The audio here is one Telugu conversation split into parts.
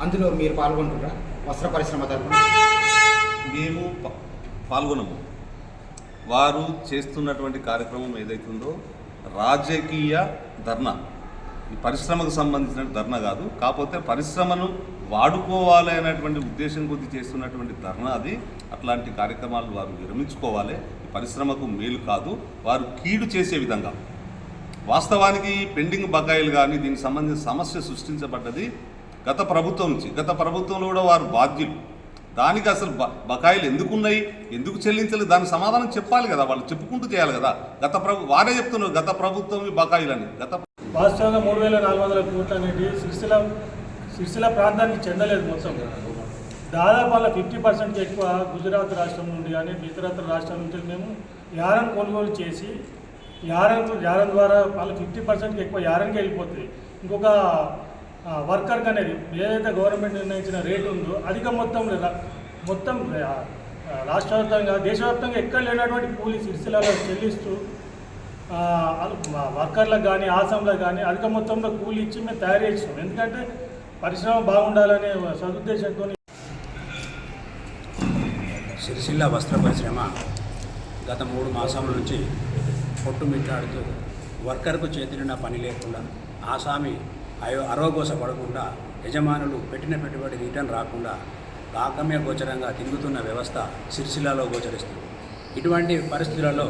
అందులో మీరు పాల్గొంటున్నారా? వస్త్ర పరిశ్రమ తరఫున మేము ప- పాల్గొనము. వారు చేస్తున్నటువంటి కార్యక్రమం ఏదైతుందో రాజకీయ ధర్నా. ఈ పరిశ్రమకు సంబంధించిన ధర్నా కాదు. కాకపోతే పరిశ్రమను వాడుకోవాలి అనేటువంటి ఉద్దేశం కొద్ది చేస్తున్నటువంటి ధర్నా అది. అట్లాంటి కార్యక్రమాలు వారు విరమించుకోవాలి. పరిశ్రమకు మేలు కాదు. వారు కీడు చేసే విధంగా. వాస్తవానికి పెండింగ్ బకాయిలు కానీ దీనికి సంబంధించిన సమస్య సృష్టించబడ్డది గత ప్రభుత్వం నుంచి. గత ప్రభుత్వంలో కూడా వారు బాధ్యులు. దానికి అసలు బ బకాయిలు ఎందుకు ఉన్నాయి ఎందుకు చెల్లించలేదు? దానికి సమాధానం చెప్పాలి కదా. వాళ్ళు చెప్పుకుంటూ చేయాలి కదా. గత ప్రభు వారే చెప్తున్నారు గత ప్రభుత్వం బకాయిలు బకాయిలని. గత వాస్తవంగా మూడు వేల నాలుగు వందల కోట్లు అనేది సిరిసిల సిరిసిల ప్రాంతానికి చెందలేదు మొత్తం. దాదాపు అలా ఫిఫ్టీ పర్సెంట్ ఎక్కువ గుజరాత్ రాష్ట్రం నుండి కానీ ఇతరత్ర రాష్ట్రం నుంచి మేము యారం కొనుగోలు చేసి యారన్ యారన్ ద్వారా వాళ్ళు ఫిఫ్టీ పర్సెంట్కి ఎక్కువ యారన్కి వెళ్ళిపోతుంది ఇంకొక వర్కర్కి అనేది ఏదైతే గవర్నమెంట్ నిర్ణయించిన రేటు ఉందో అధిక మొత్తంలో మొత్తం రాష్ట్రవ్యాప్తంగా దేశవ్యాప్తంగా ఎక్కడ లేనటువంటి కూలీ సిరిసిలలో చెల్లిస్తూ వర్కర్లకు కానీ ఆసాంలకు కానీ అధిక మొత్తంలో కూలి ఇచ్చి మేము తయారు చేస్తున్నాం. ఎందుకంటే పరిశ్రమ బాగుండాలనే సదుద్దేశంతో సిరిసిల్ల వస్త్ర పరిశ్రమ గత మూడు మాసాల నుంచి కొట్టుమిట్టాడుతూ వర్కర్కు చేతినిండా పని లేకుండా ఆసామి అయో అరోగోస పడకుండా యజమానులు పెట్టిన పెట్టుబడి రిటర్న్ రాకుండా ఆగమ్య గోచరంగా తిరుగుతున్న వ్యవస్థ సిరిసిల్లలో గోచరిస్తుంది. ఇటువంటి పరిస్థితులలో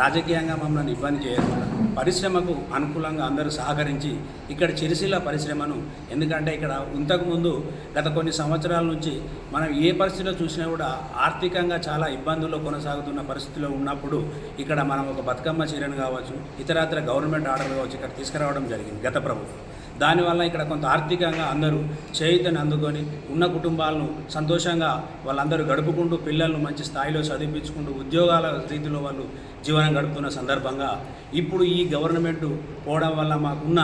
రాజకీయంగా మమ్మల్ని ఇబ్బంది చేయకుండా పరిశ్రమకు అనుకూలంగా అందరూ సహకరించి ఇక్కడ చిరుశీల పరిశ్రమను ఎందుకంటే ఇక్కడ ఇంతకుముందు గత కొన్ని సంవత్సరాల నుంచి మనం ఏ పరిస్థితిలో చూసినా కూడా ఆర్థికంగా చాలా ఇబ్బందుల్లో కొనసాగుతున్న పరిస్థితిలో ఉన్నప్పుడు ఇక్కడ మనం ఒక బతుకమ్మ చీరను కావచ్చు ఇతరత్ర గవర్నమెంట్ ఆర్డర్ కావచ్చు ఇక్కడ తీసుకురావడం జరిగింది గత ప్రభుత్వం. దానివల్ల ఇక్కడ కొంత ఆర్థికంగా అందరూ చేయుతని అందుకొని ఉన్న కుటుంబాలను సంతోషంగా వాళ్ళందరూ గడుపుకుంటూ పిల్లలను మంచి స్థాయిలో చదివించుకుంటూ ఉద్యోగాల రీతిలో వాళ్ళు జీవనం గడుపుతున్న సందర్భంగా ఇప్పుడు ఈ గవర్నమెంట్ పోవడం వల్ల మాకున్న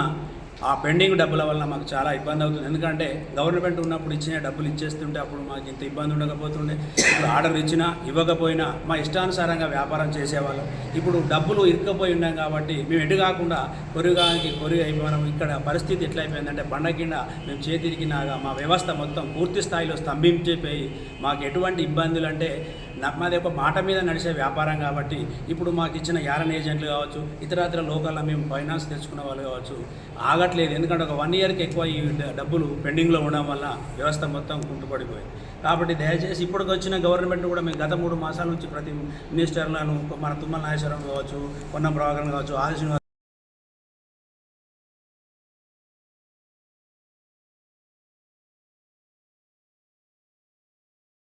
ఆ పెండింగ్ డబ్బుల వల్ల మాకు చాలా ఇబ్బంది అవుతుంది. ఎందుకంటే గవర్నమెంట్ ఉన్నప్పుడు ఇచ్చిన డబ్బులు ఇచ్చేస్తుంటే అప్పుడు మాకు ఇంత ఇబ్బంది ఉండకపోతుండే. ఇప్పుడు ఆర్డర్ ఇచ్చినా ఇవ్వకపోయినా మా ఇష్టానుసారంగా వ్యాపారం చేసేవాళ్ళం. ఇప్పుడు డబ్బులు ఇరుక్కపోయి ఉన్నాం కాబట్టి మేము ఎటు కాకుండా కొరుగానికి కొరుగు అయిపోయినాం. ఇక్కడ పరిస్థితి ఎట్లయిపోయిందంటే బండ కింద మేము చేతిరికినాగా మా వ్యవస్థ మొత్తం పూర్తి స్థాయిలో స్తంభించిపోయి మాకు ఎటువంటి ఇబ్బందులు అంటే మాది ఒక మాట మీద నడిచే వ్యాపారం కాబట్టి ఇప్పుడు మాకు ఇచ్చిన యారన్ ఏజెంట్లు కావచ్చు ఇతరత్ర లోకల్లో మేము ఫైనాన్స్ తెచ్చుకున్న వాళ్ళు కావచ్చు ఆగ ఆగట్లేదు ఎందుకంటే ఒక వన్ ఇయర్కి ఎక్కువ ఈ డబ్బులు పెండింగ్లో ఉండడం వల్ల వ్యవస్థ మొత్తం కుంటుపడిపోయింది. కాబట్టి దయచేసి ఇప్పటికి వచ్చిన గవర్నమెంట్ కూడా మేము గత మూడు మాసాల నుంచి ప్రతి మినిస్టర్లను మన తుమ్మల నాగేశ్వరం కావచ్చు పొన్నం ప్రభాకరన్ కావచ్చు ఆదిశ్రీ